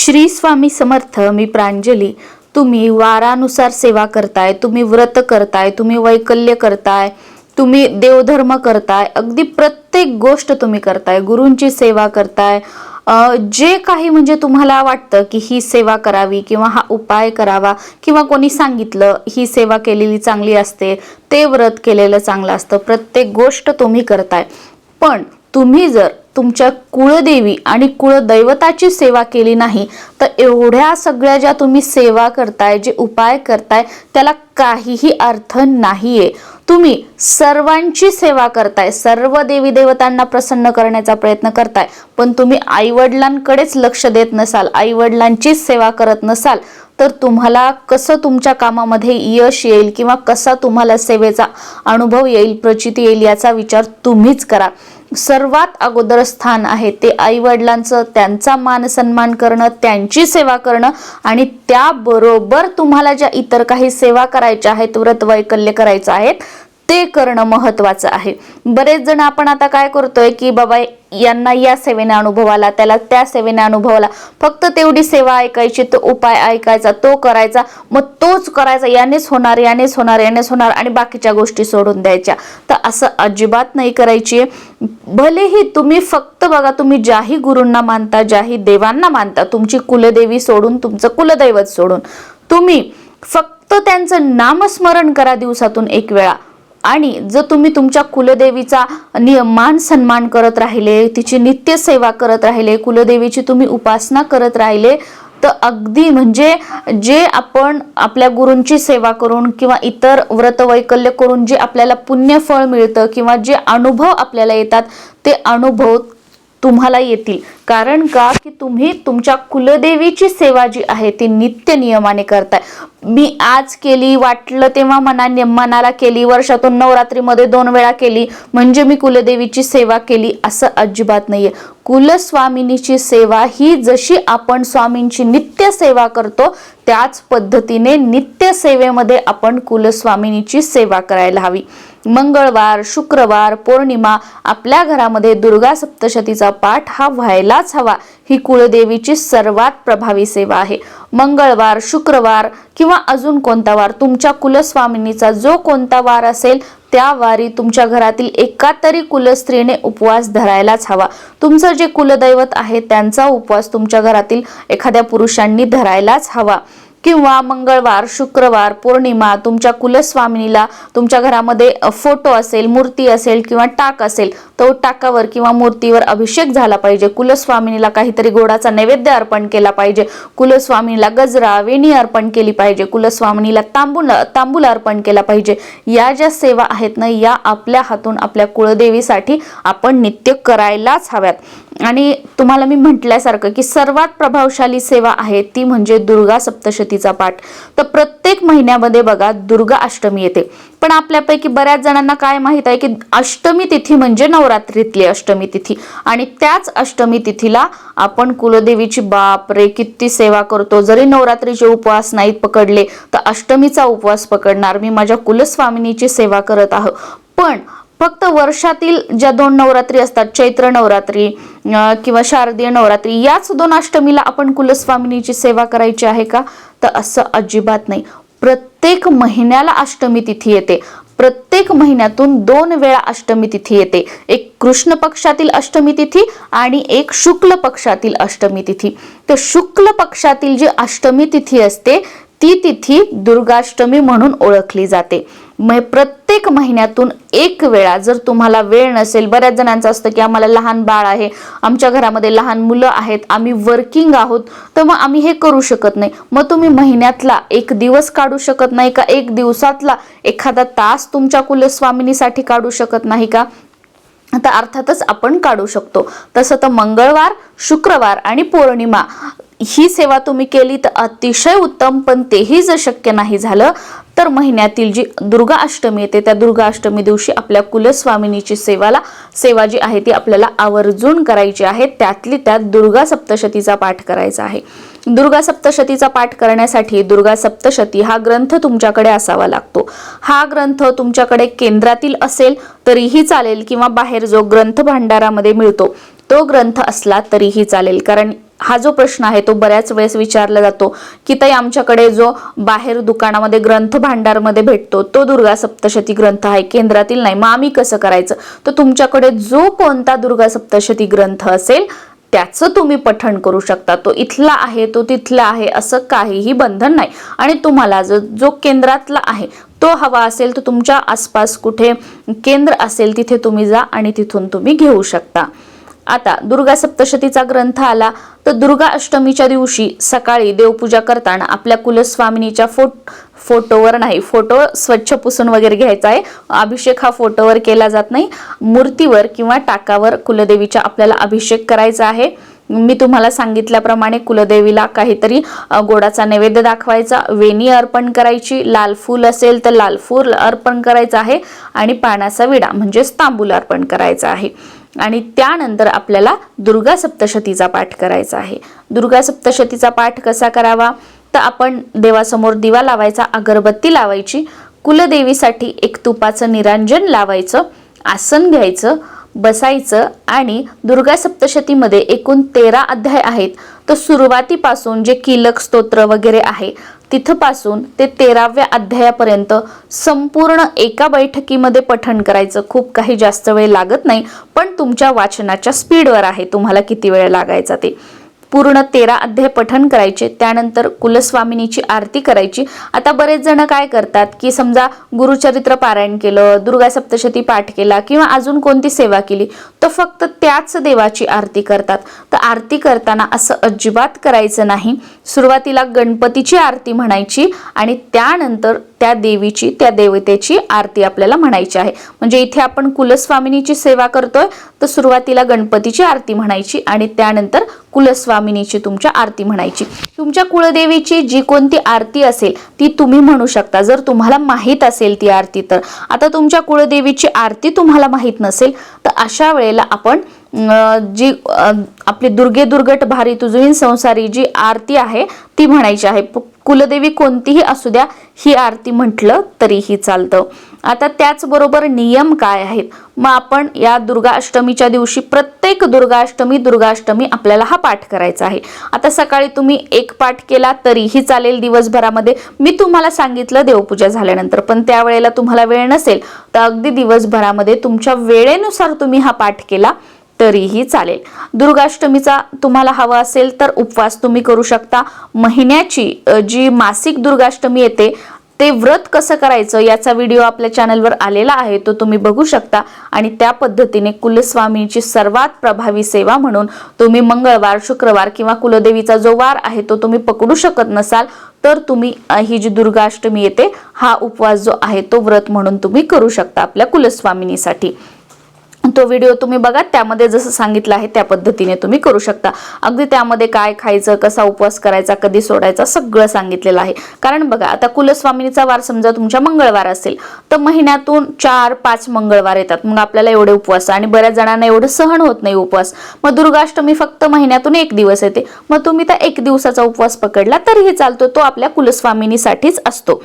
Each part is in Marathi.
श्री स्वामी समर्थ मी प्रांजली. तुम्ही वारानुसार सेवा करताय तुम्ही व्रत करताय तुम्ही वैकल्य करताय तुम्ही देवधर्म करताय अगदी प्रत्येक गोष्ट तुम्ही करताय गुरूंची सेवा करताय. जे काही म्हणजे तुम्हाला वाटतं की ही सेवा करावी किंवा हा उपाय करावा किंवा कोणी सांगितलं ही सेवा केलेली चांगली असते ते व्रत केलेलं चांगलं असतं प्रत्येक गोष्ट तुम्ही करताय. पण तुम्ही जर तुमच्या कुळदेवी आणि कुळदैवताची सेवा केली नाही तर एवढ्या सगळ्या ज्या तुम्ही सेवा करताय जे उपाय करताय त्याला काहीही अर्थ नाहीये. तुम्ही सर्वांची सेवा करताय सर्व देवी देवतांना प्रसन्न करण्याचा प्रयत्न करताय पण तुम्ही आई वडिलांकडेच लक्ष देत नसाल आई वडिलांचीच सेवा करत नसाल तर तुम्हाला कसं तुमच्या कामामध्ये यश येईल किंवा कसा तुम्हाला सेवेचा अनुभव येईल प्रचिती येईल याचा विचार तुम्हीच करा. सर्वात अगोदर स्थान आहे ते आई वडिलांचं त्यांचा मान सन्मान करणं त्यांची सेवा करणं आणि त्याबरोबर तुम्हाला ज्या इतर काही सेवा करायच्या आहेत व्रत वैकल्य करायचं आहेत ते करणं महत्वाचं आहे. बरेच जण आपण आता काय करतोय की बाबा यांना या सेवेने अनुभवाला त्याला त्या सेवेने अनुभवाला. फक्त तेवढी सेवा ऐकायची तो उपाय ऐकायचा तो करायचा मग तोच करायचा. यानेच होणार यानेच होणार यानेच होणार आणि बाकीच्या गोष्टी सोडून द्यायच्या. तर असं अजिबात नाही करायची. भलेही तुम्ही फक्त बघा तुम्ही ज्याही गुरूंना मानता ज्याही देवांना मानता तुमची कुलदेवी सोडून तुमचं कुलदैवत सोडून तुम्ही फक्त त्यांचं नामस्मरण करा दिवसातून एक वेळा. आणि जर तुम्ही तुमच्या कुलदेवीचा मान सन्मान करत राहिले तिची नित्य सेवा करत राहिले कुलदेवीची तुम्ही उपासना करत राहिले तर अगदी म्हणजे जे आपण आपल्या गुरूंची सेवा करून किंवा इतर व्रतवैकल्य करून जे आपल्याला पुण्यफळ मिळतं किंवा जे अनुभव आपल्याला येतात ते अनुभव तुम्हाला येतील. कारण का? की तुम्ही तुमच्या कुलदेवीची सेवा जी आहे ती नित्य नियमाने करताय. मी आज केली वाटलं तेव्हा मना मनाला केली वर्षातून नवरात्रीमध्ये दोन वेळा केली म्हणजे मी कुलदेवीची सेवा केली असं अजिबात नाहीये. कुलस्वामिनीची सेवा ही जशी आपण स्वामींची नित्य सेवा करतो त्याच पद्धतीने नित्य सेवेमध्ये आपण कुलस्वामिनीची सेवा करायला हवी. मंगळवार शुक्रवार पौर्णिमा आपल्या घरामध्ये दुर्गा सप्तशतीचा पाठ हा व्हायलाच हवा. ही कुळदेवीची सर्वात प्रभावी सेवा आहे. मंगळवार शुक्रवार किंवा अजून कोणता वार तुमच्या कुलस्वामिनीचा जो कोणता वार असेल त्या वारी तुमच्या घरातील एका तरी कुलस्त्रीने उपवास धरायलाच हवा. तुमचं जे कुलदैवत आहे त्यांचा उपवास तुमच्या घरातील एखाद्या पुरुषांनी धरायलाच हवा. किंवा मंगळवार शुक्रवार पौर्णिमा तुमच्या कुलस्वामिनीला तुमच्या घरामध्ये फोटो असेल मूर्ती असेल किंवा टाक असेल तो टाकावर किंवा मूर्तीवर अभिषेक झाला पाहिजे. कुलस्वामिनीला काहीतरी गोडाचा नैवेद्य अर्पण केला पाहिजे. कुलस्वामिनीला गजरा वेणी अर्पण केली पाहिजे. कुलस्वामिनीला तांबूल तांबूल अर्पण केला पाहिजे. या ज्या सेवा आहेत ना या आपल्या हातून आपल्या कुळदेवीसाठी आपण नित्य करायलाच हव्यात. आणि तुम्हाला मी म्हटल्यासारखं की सर्वात प्रभावशाली सेवा आहे ती म्हणजे दुर्गा सप्तशतीचा पाठ. तर प्रत्येक महिन्यामध्ये बघा दुर्गा अष्टमी येते. पण आपल्यापैकी बऱ्याच जणांना काय माहीत आहे की अष्टमी तिथी म्हणजे नवरात्रीतली अष्टमी तिथी. आणि त्याच अष्टमी तिथीला आपण कुलदेवीची बाप रे किती सेवा करतो. जरी नवरात्रीचे उपवास नाहीत पकडले तर अष्टमीचा उपवास पकडणार. मी माझ्या कुलस्वामिनीची सेवा करत आहो. पण फक्त वर्षातील ज्या दोन नवरात्री असतात चैत्र नवरात्री किंवा शारदीय नवरात्री याच दोन अष्टमीला आपण कुलस्वामिनीची सेवा करायची आहे का? तर असं अजिबात नाही. प्रत्येक महिन्याला अष्टमी तिथी येते. प्रत्येक महिन्यातून दोन वेळा अष्टमी तिथी येते. एक कृष्ण पक्षातील अष्टमी तिथी आणि एक शुक्ल पक्षातील अष्टमी तिथी. तर शुक्ल पक्षातील जी अष्टमी तिथी असते ती तिथी दुर्गाष्टमी म्हणून ओळखली जाते. मग प्रत्येक प्रत्येक महिन्यातून एक वेळा जर तुम्हाला वेळ नसेल बऱ्याच जणांचं असतं की आम्हाला लहान बाळ आहे आमच्या घरामध्ये लहान मुलं आहेत आम्ही वर्किंग आहोत तर मग आम्ही हे करू शकत नाही. मग तुम्ही महिन्यातला एक दिवस काढू शकत नाही का? एक दिवसातला एखादा तास तुमच्या कुलस्वामिनीसाठी काढू शकत नाही का? आता अर्थातच आपण काढू शकतो. तसं तर मंगळवार शुक्रवार आणि पौर्णिमा ही सेवा तुम्ही केली तर अतिशय उत्तम पण तेही जर शक्य नाही झालं तर महिन्यातील जी दुर्गा अष्टमी येते त्या दुर्गा अष्टमी दिवशी आपल्या कुलस्वामिनीची सेवाला सेवा जी आहे ती आपल्याला आवर्जून करायची आहे. त्यातली त्यात दुर्गा सप्तशतीचा पाठ करायचा आहे. दुर्गा सप्तशतीचा पाठ करण्यासाठी दुर्गा सप्तशती हा ग्रंथ तुमच्याकडे असावा लागतो. हा ग्रंथ तुमच्याकडे केंद्रातील असेल तरीही चालेल किंवा बाहेर जो ग्रंथ भांडारामध्ये मिळतो तो ग्रंथ असला तरीही चालेल. कारण हा जो प्रश्न आहे तो बऱ्याच वेळेस विचारला जातो की ताई आमच्याकडे जो बाहेर दुकानामध्ये ग्रंथ भांडारमध्ये भेटतो तो दुर्गा सप्तशती ग्रंथ आहे केंद्रातील नाही मग आम्ही कसं करायचं? तर तुमच्याकडे जो कोणता दुर्गा सप्तशती ग्रंथ असेल त्याचं तुम्ही पठण करू शकता. तो इथला आहे तो तिथला आहे असं काहीही बंधन नाही. आणि तुम्हाला जो जो केंद्रातला आहे तो हवा असेल तर तुमच्या आसपास कुठे केंद्र असेल तिथे तुम्ही जा आणि तिथून तुम्ही घेऊ शकता. आता दुर्गा सप्तशतीचा ग्रंथ आला तर दुर्गा अष्टमीच्या दिवशी सकाळी देवपूजा करताना आपल्या कुलस्वामिनीच्या फोट फोटोवर नाही फोटो स्वच्छ पुसून वगैरे घ्यायचा आहे. अभिषेक हा फोटोवर केला जात नाही. मूर्तीवर किंवा टाकावर कुलदेवीच्या आपल्याला अभिषेक करायचा आहे. मी तुम्हाला सांगितल्याप्रमाणे कुलदेवीला काहीतरी गोडाचा नैवेद्य दाखवायचा वेणी अर्पण करायची लाल फूल असेल तर लाल फूल अर्पण करायचं आहे आणि पाण्याचा विडा म्हणजेच तांबूल अर्पण करायचा आहे. आणि त्यानंतर आपल्याला दुर्गा सप्तशतीचा पाठ करायचा आहे. दुर्गा सप्तशतीचा पाठ कसा करावा? तर आपण देवासमोर दिवा लावायचा अगरबत्ती लावायची कुलदेवीसाठी एक तुपाचं निरांजन लावायचं आसन घ्यायचं बसायचं आणि दुर्गा सप्तशतीमध्ये एकूण तेरा अध्याय आहेत. तर सुरुवातीपासून जे कीलक स्तोत्र वगैरे आहे तिथपासून ते तेराव्या अध्यायापर्यंत संपूर्ण एका बैठकीमध्ये पठण करायचं खूप काही जास्त वेळ लागत नाही पण तुमच्या वाचनाच्या स्पीडवर आहे तुम्हाला किती वेळ लागायचा ते. पूर्ण तेरा अध्याय पठण करायचे त्यानंतर कुलस्वामिनीची आरती करायची. आता बरेच जण काय करतात की समजा गुरुचरित्र पारायण केलं दुर्गा सप्तशती पाठ केला किंवा अजून कोणती सेवा केली तर फक्त त्याच देवाची आरती करतात. तर आरती करताना असं अजिबात करायचं नाही. सुरुवातीला गणपतीची आरती म्हणायची आणि त्यानंतर त्या देवीची त्या देवतेची आरती आपल्याला म्हणायची आहे. म्हणजे इथे आपण कुलस्वामिनीची सेवा करतोय तर सुरुवातीला गणपतीची आरती म्हणायची आणि त्यानंतर कुलस्वामी कुलस्वामिनीची तुमच्या आरती म्हणायची. तुमच्या कुळदेवीची जी कोणती आरती असेल ती तुम्ही म्हणू शकता. जर तुम्हाला माहीत असेल ती आरती तर. आता तुमच्या कुळदेवीची आरती तुम्हाला माहीत नसेल तर अशा वेळेला आपण जी आपली दुर्गे दुर्गट भारी तुझीन संसारी जी आरती आहे ती म्हणायची आहे. कुलदेवी कोणतीही असू द्या ही आरती म्हटलं तरीही चालतं. आता त्याचबरोबर नियम काय आहेत? मग आपण या दुर्गाष्टमीच्या दिवशी प्रत्येक दुर्गाष्टमी दुर्गाष्टमी आपल्याला हा पाठ करायचा आहे. आता सकाळी तुम्ही एक पाठ केला तरीही चालेल दिवसभरामध्ये. मी तुम्हाला सांगितलं देवपूजा झाल्यानंतर पण त्यावेळेला तुम्हाला वेळ नसेल तर अगदी दिवसभरामध्ये तुमच्या वेळेनुसार तुम्ही हा पाठ केला. तरीही चालेल. दुर्गाष्टमीचा तुम्हाला हवा असेल तर उपवास तुम्ही करू शकता. महिन्याची जी मासिक दुर्गाष्टमी येते ते व्रत कसं करायचं याचा व्हिडिओ आपल्या चॅनलवर आलेला आहे तो तुम्ही बघू शकता. आणि त्या पद्धतीने कुलस्वामीची सर्वात प्रभावी सेवा म्हणून तुम्ही मंगळवार शुक्रवार किंवा कुलदेवीचा जो वार आहे तो तुम्ही पकडू शकत नसाल तर तुम्ही ही जी दुर्गाष्टमी येते हा उपवास जो आहे तो व्रत म्हणून तुम्ही करू शकता आपल्या कुलस्वामिनीसाठी. तो व्हिडिओ तुम्ही बघा त्यामध्ये जसं सांगितलं आहे त्या पद्धतीने तुम्ही करू शकता. अगदी त्यामध्ये काय खायचं कसा उपवास करायचा कधी सोडायचा सगळं सांगितलेलं आहे. कारण बघा आता कुलस्वामिनीचा वार समजा तुमच्या मंगळवार असेल तर महिन्यातून चार पाच मंगळवार येतात. मग आपल्याला एवढे उपवास आणि बऱ्याच जणांना एवढं सहन होत नाही उपवास. मग दुर्गाष्टमी फक्त महिन्यातून एक दिवस येते. मग तुम्ही त्या एक दिवसाचा उपवास पकडला तरीही चालतो तो आपल्या कुलस्वामिनीसाठीच असतो.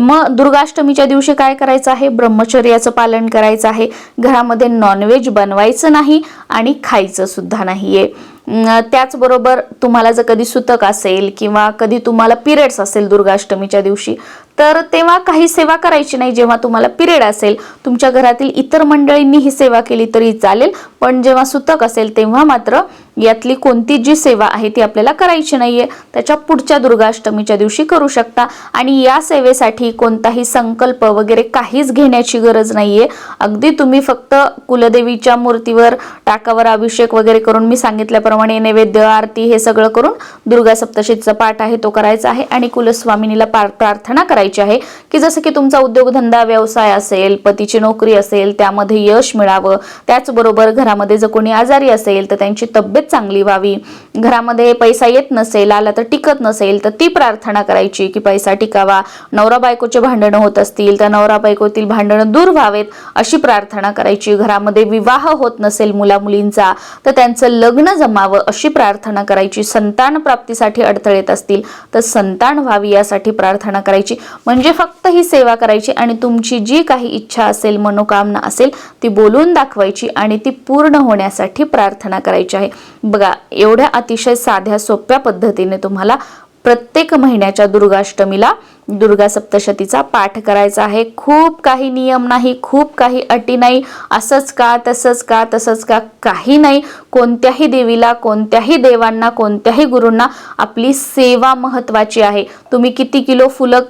मग दुर्गाष्टमीच्या दिवशी काय करायचं आहे? ब्रह्मचर्याचं पालन करायचं आहे. घरामध्ये नॉनव्हेज बनवायचं नाही आणि खायचं सुद्धा नाहीये. त्याचबरोबर तुम्हाला जर कधी सुतक असेल किंवा कधी तुम्हाला पिरियड्स असेल दुर्गाष्टमीच्या दिवशी तर तेव्हा काही सेवा करायची नाही जेव्हा तुम्हाला पिरियड असेल. तुमच्या घरातील इतर मंडळींनी ही सेवा केली तरी चालेल पण जेव्हा सुतक असेल तेव्हा मात्र यातली कोणती जी सेवा आहे ती आपल्याला करायची नाहीये. त्याच्या पुढच्या दुर्गाष्टमीच्या दिवशी करू शकता. आणि या सेवेसाठी कोणताही संकल्प वगैरे काहीच घेण्याची गरज नाहीये. अगदी तुम्ही फक्त कुलदेवीच्या मूर्तीवर टाकावर अभिषेक वगैरे करून मी सांगितल्याप्रमाणे नैवेद्य आरती हे सगळं करून दुर्गा सप्तशतीचा पाठ आहे तो करायचा आहे आणि कुलस्वामिनीला प्रार्थना करायची आहे की जसं की तुमचा उद्योगधंदा व्यवसाय असेल पतीची नोकरी असेल त्यामध्ये यश मिळावं त्याचबरोबर घरामध्ये जर कोणी आजारी असेल तर त्यांची तब्येत चांगली व्हावी. घरामध्ये पैसा येत नसेल आला तर टिकत नसेल तर ती प्रार्थना करायची की पैसा टिकावा. नवरा बायकोचे भांडणं होत असतील तर नवरा बायकोतील भांडणं दूर व्हावेत अशी प्रार्थना करायची. घरामध्ये विवाह होत नसेल मुला मुलींचा तर त्यांचं लग्न जमा व्हावं अशी प्रार्थना करायची. संतान प्राप्तीसाठी अडथळे येत असतील तर संतान व्हावी यासाठी प्रार्थना करायची. म्हणजे फक्त ही सेवा करायची आणि तुमची जी काही इच्छा असेल मनोकामना असेल ती बोलून दाखवायची आणि ती पूर्ण होण्यासाठी प्रार्थना करायची आहे. बघा एवढ्या अतिशय साध्या सोप्या पद्धतीने तुम्हाला प्रत्येक महिन्याच्या दुर्गाष्टमीला दुर्गा सप्तशतीचा पाठ करायचा आहे. खूप काही नियम नाही खूप काही अटी नाही. असंच का तसंच का तसंच का काही नाही. कोणत्याही देवीला कोणत्याही देवांना कोणत्याही गुरूंना आपली सेवा महत्वाची आहे. तुम्ही किती किलो फुलं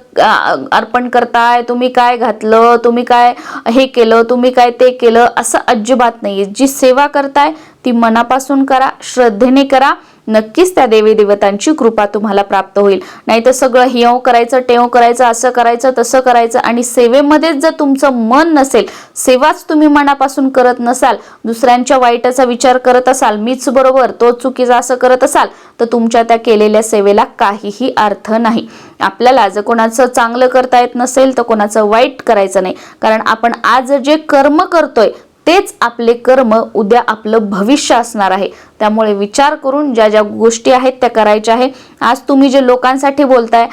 अर्पण करताय तुम्ही काय घातलं तुम्ही काय हे केलं तुम्ही काय ते केलं असं अजिबात नाही जी सेवा करताय ती मनापासून करा श्रद्धेने करा नक्कीच त्या देवी देवतांची कृपा तुम्हाला प्राप्त होईल. नाही तर सगळं हिंव करायचं टेव करायचं असं करायचं तसं करायचं आणि सेवेमध्येच जर तुमचं मन नसेल सेवाच तुम्ही मनापासून करत नसाल दुसऱ्यांच्या वाईटाचा विचार करत असाल मीच बरोबर तो चुकीचा असं करत असाल तर तुमच्या त्या केलेल्या सेवेला काहीही अर्थ नाही. आपल्याला जर कोणाचं चांगलं करता येत नसेल तर कोणाचं वाईट करायचं नाही. कारण आपण आज जे कर्म करतोय तेच आपले कर्म उद्या आपलं भविष्य असणार आहे. त्यामुळे विचार करून ज्या ज्या गोष्टी आहेत त्या करायच्या आहे. आज तुम्ही जे लोकांसाठी बोलताय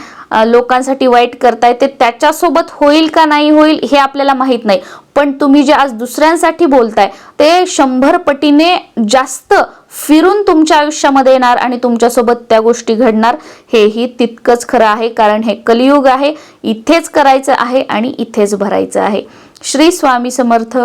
लोकांसाठी वाईट करताय ते त्याच्यासोबत होईल का नाही होईल हे आपल्याला माहीत नाही. पण तुम्ही जे आज दुसऱ्यांसाठी बोलताय ते शंभर पटीने जास्त फिरून तुमच्या आयुष्यामध्ये येणार आणि तुमच्यासोबत त्या गोष्टी घडणार. हेही तितकंच खरं आहे कारण हे कलियुग आहे. इथेच करायचं आहे आणि इथेच भरायचं आहे. श्री स्वामी समर्थ.